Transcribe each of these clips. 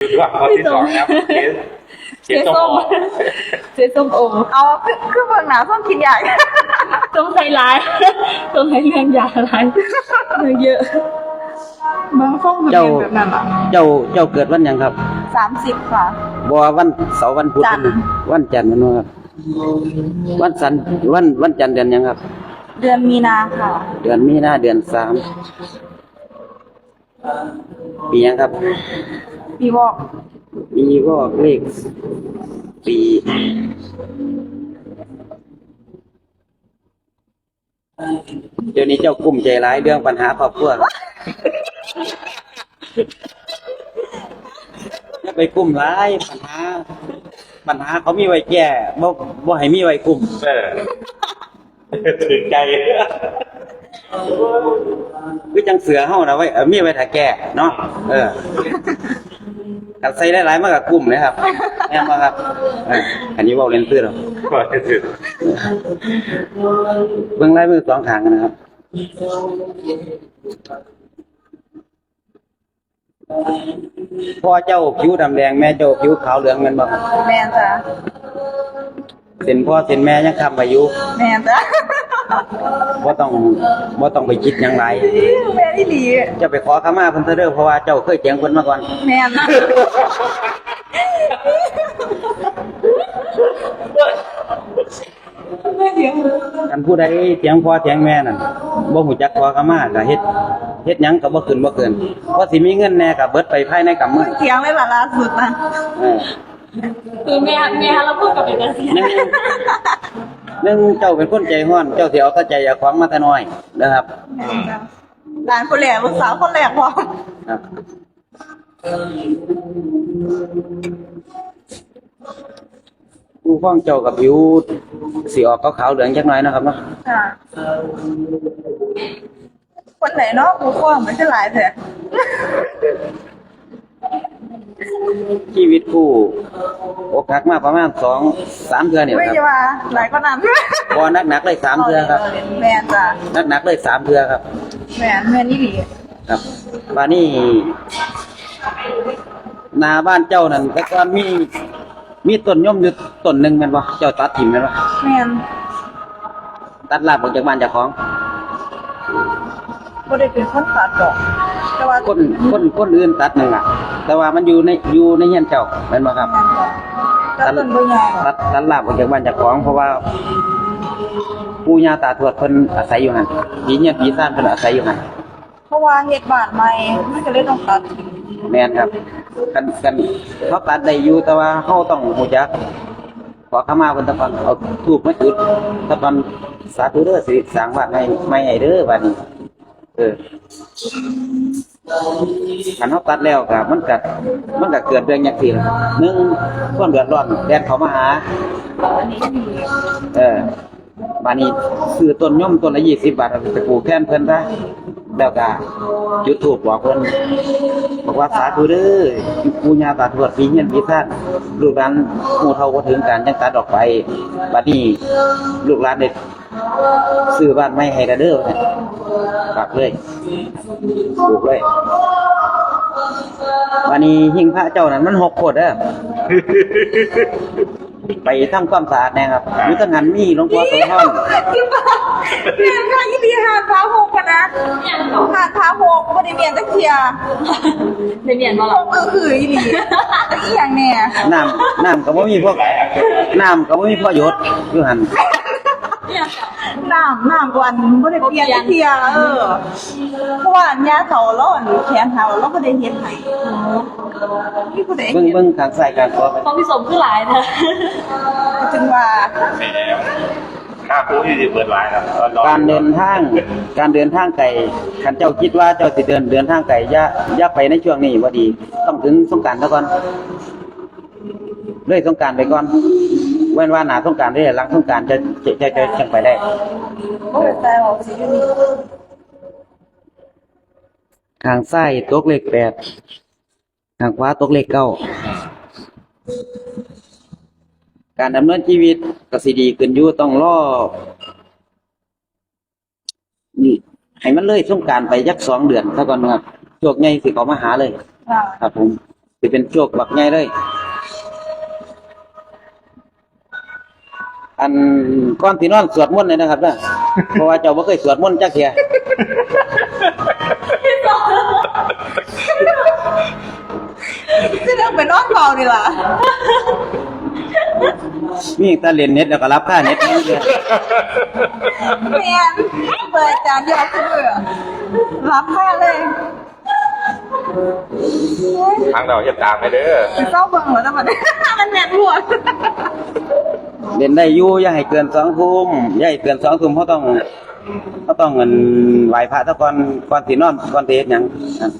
หรือว่าข้อที่สองครับเจ๊เจ๊เจ๊ส้ส้มมเจ๊ส้มโอเอาคือคือเบิ่งหนาส้มกินใหญ่ส้มไทยร้ายส้มไทยเรื่องยาร้ายเรื่องเยอะเบิ่งส้มคือเจ้าเป็นแบบนั้นอะเจ้าเจ้าเกิดวันหยังครับสามสิบค่ะ บ่วันเสาร์วันพุธจันทร์ วันจันทร์แมันบ่ครับวันสันวันวันจันทร์เดือนหยังครับ เดือนมีนาค่ะ เดือนมีนาเดือนสามปีหยังครับ ปีบอกปีก็เลขปีเดี๋ยวนี้เจ้ากลุ้มใจร้ายเรื่องปัญหาครอบครัวอย่าไปกลุ้มร้ายปัญหา ปัญหาเขามีไว้แก้บ่บ่ให้มีไว้กลุ้มเออถึงใจคือจังเสือเฮานะไว้เออมีไว้ถ้าแก้เนาะเออ กันใส่หลายๆมันก็กลุ้มเลยครับแม่นบ่ครับเอออันนี้เว้าเล่นซื่อหรอกก็ถึงเบื้องลายมือสองข้างนะครับ พ่อเจ้าผิวดำแดงแม่เจ้าผิวขาวเหลืองแมันบ่ครับแมนจ้ะ เส้นพ่อเส้นแม่ยังคำอายุแมนจ้ะ บ่ต้องบ่ต้องไปคิดหยังไรแมนที่ดีเจะไปขอขมาเพิ่นเถอะเด้อเพราะว่าเจ้าเคยเจียงเพิ่นมาก่อน แมนนะกันผู้ใดเถียงพ่อเถียงแม่นั่นบ่ฮู้จักขอขมาก็เฮ็ดเฮ็ดหยังก็บ่ขึ้นบ่เกินพอสิมีเงินแหน่ก็เบิดไปภายในกำมือเถียงเลยล่ะล่าสุดนะเออคือแม่แม่เราพูดกับเป็นเสียหนึ่ง หนึ่งเจ้าเป็นคนใจห้อน เจ้าสิเอาแต่ใจอยากของมาแต่น้อยนะครับแม่นจ้ะหลานคนแรกลูกสาวคนแรกพร้อมครับผู้ฟ้องเจ้ากับผิวสีออกขาวๆเหลืองจักหน่อยนะครับเนาะค่ะ คนไหนเนาะกูฟ้องมันจะหลายแท้ชีวิตคู่ อกหักมาประมาณสองสามเดือนเนี่ยไม่คใช่รับว่าหลายก็นั้นพอนักหนักๆเลยสามเดือนครับแมนจ้ะนักหนักๆเลยสามเดือนครับ แมนแมนนี่ดีครับบ้านนี้หนาบ้านเจ้านั่นแต่ก่อนมี มีต้นย่อมอยู่ต้นหนึ่งแมันบ่เจ้าตัดถิ่มแมันบ่แมนตัดลาบออกจากบ้านเจ้าของบ่ได้เป็นคนตัดดอก แต่ว่าคนคนคนอื่นตัดหนึ่งอะ แต่ว่ามันอยู่ในอยู่ในเฮียนเจ้าแม่นบ่ครับ แมนจ้ะ ตัดต้นบ่ใหญ่หรตัอกดตัดลาบออกจากบ้านจ้าของ เพราะว่าปู่ย่าตาทวดเพิ่นอาศัยอยู่หั่นผีเฮียนผีซ่านเพิ่นอาศัยอยู่หั่นเพราะว่าเฮ็ดบ้านใหม่มันก็เลยต้องตัดแม่นครับ กันกันเขาตัดได้อยู่แต่ว่าเฮาต้องรู้จักขอขมาเพิ่นตะก่อนเอาทูบมาจุดตะก่อนสาธุเด้อสิสร้างบ้านให้ไม่ให้เด้อบัดนี้เออ คันเฮาตัดแล้วก็มันก็มันก็เกิดเรื่องอย่างที่ล่ะหนึ่งความเดือดร้อนแดนเขามาหาเออบัดนี้ซื้อต้นย่อมต้นละ20บาทเอาทไปปลูกแทนเพิ่นซะแล้วก็จุดธูปบอกเพิ่นบอกว่าสาธุเด้อปู่ย่าตาทวดปีเฮียนปีซ่านลูกหลานหมู่เฒ่าบ่ถึงกันจังตัดออกไปบัดนี้ลูกหลานได้ ซื้อบ้านใหม่ให้ละเด้อฝากเลยปลูกเลยวันนี้หิ้งพระเจ้านั้นมันหกโคตรเด้อไปทำความสะอาดแน่ครับอยู่ตั้งหันมีหลวงพ่อโสธรที่บ้านเมียนค่ะอีดีหาดพาหกกันนะหาดพาหกบ่ได้เมียนจักเที่ยในเมียนมาหหรอกก็คืออีดีแต่อีหยังแน่น้ำน้ำก็บ่มีพวกน้ำก็บ่มีประโยชน์อยู่หัน น้ำน้ำกว่าอันบ่ได้เปลี่ยนจักเที่ยเออเพราะว่าอันยาเฒ่าแล้วอันแขนเฒ่าแล้วก็ได้เฮ็ดให้นี่ผู้ใดเบิ่งเบิ่งข้างซ้ายข้างขวาไปเพราะพี่สมคือหลายนะจึงว่าแหมข้าพูดที่จะเปิดไลน์ครับอการเดินทางการเดินทางไกลคันเจ้าคิดว่าเจ้าสิเดินเดินทางไกลอย่าอย่าไปในช่วงนี้บ่ดี ต้องถึงสงกรานต์ซะก่อนเลยสงกรานต์ไปก่อน เว้นว่าหน้าสงกรานต์ได้หลังสงกานต์จะจะจะจะจังไปได้บ่ได้แต่ออกสิอยู่นี่ข้างซ้ายตกเลขแปดข้างขวาตกเลขเก้าการดำเนินชีวิตก็สิดีขึ้นอยู่ต้องรอให้มันเลยสงการไปยักสองเดือนถ้าก่อนครับโชคใหญ่สิเขามาหาเลย ครับผมไปสิเป็นโชคบักใหญ่เลย อันก่อนที่นอนสวดมนต์เลยนะครับเด้อเพราะว่าเจ้าบ่เคยสวดมนต์จักเที่ยจะเรื่องไปนอนเฝ้าดีล่ะมีแต่เล่นเน็ตแล้วก็รับค่าเน็ตนี่เดียวแม่นเปิดจานเดียวคือเบื่อรับค่าเลยทางเราจะตามไปเด้อไปเศร้าเบิ่งเหรอแต่มันมันแม่นรวด เล่นได้อยู่อย่าให้เกินสองทุ่มอย่าให้เกินสองทุ่มเพราต้องเขาต้องเงินไหวพระตะกอนก่อนสินอนก่อนเฮ็ดหยังนะ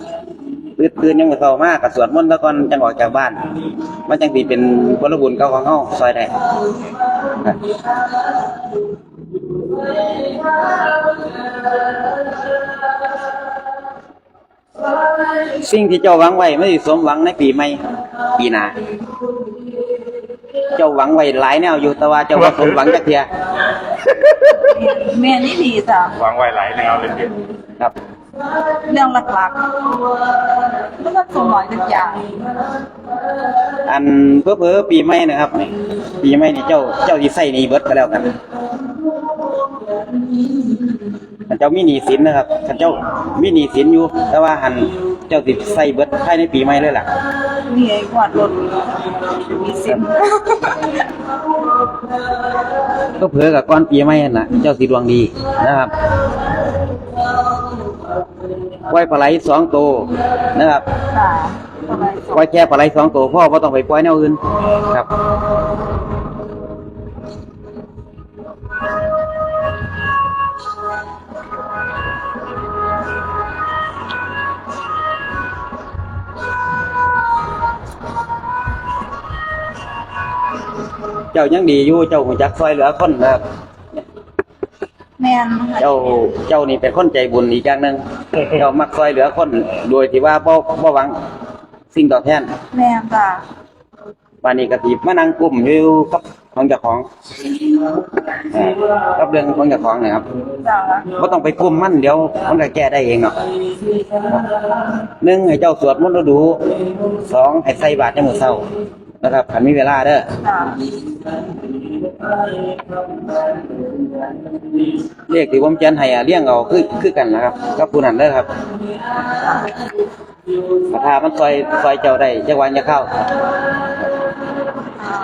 ตื่นตื่นยังบ่เช้ามากก็สวดมนต์ตะกอนจังออกจากบ้าน มันจังสิเป็นผลบุญเก่าของเฮาซอยได้นะสิ่งที่เจ้าหวังไว้ไม่สมหวังในปีใหม่ปีหน้า เจ้าหวังไว้หลายแนวอยู่แต่ว่าเจ้าบ่สมหวังจักเทียแม่นี่ดีจ้ะวางไว้หลายแนวเลยพี่ครับ เรื่องหลักๆมันก็สมหวังทุกอย่างอันเพ้อเพ้อๆปีใหม่นะครับนี่ปีใหม่นี่เจ้าเจ้าสิใส่หนี้เบิดก็แล้วกันถ้าเจ้ามีหนี้สินนะครับถ้าเจ้ามีหนี้สินอยู่ แต่ว่าหันเจ้าสิใส่เบิดภายในปีใหม่เลยล่ะ มีไอ้กวาดรถมีเสียงก็เผื่อกับก้อนปีใหม่นั่นน่ะเจ้าสิดวงดีนะครับไว้ปลาไหลสองตัวนะครับค่ะทำไมสองปล่อยแค่ปลาไหลสองตัวพ่อบ่ต้องไปปล่อยแนวอื่นครับ เจ้ายังดีอยู่เจ้าหูจักซอยเหลือคนนะครับแม่นค่ะเจ้าเจ้านี่เป็นคนใจบุญอีกอย่างหนึ่งเจ้ามักซอยเหลือคนโดยที่ว่าบ่บ่หวังสิ่งตอบแทนแม่นจ้ะวันนี้ก็สิมานั่งกลุ่มอยู่กับของเจ้าของเอ่อกับเรื่องของเจ้าของนะครับจ้ะบ่ต้องไปกลุ่มมันเดี๋ยวมันก็แก้ได้เองเนาะหนึ่งให้เจ้าสวดมนต์ดูๆสองให้ใส่บาตรในมื้อเช้า นะครับคันมีเวลาเด้อจ้ะเลขที่ผมเขียนให้อะเลี้ยงเอาคือคือกันนะครับกับผู้นั้นเด้อครับถ้ามันซอยซอยเจ้าได้จักวันจะเข้าอ่า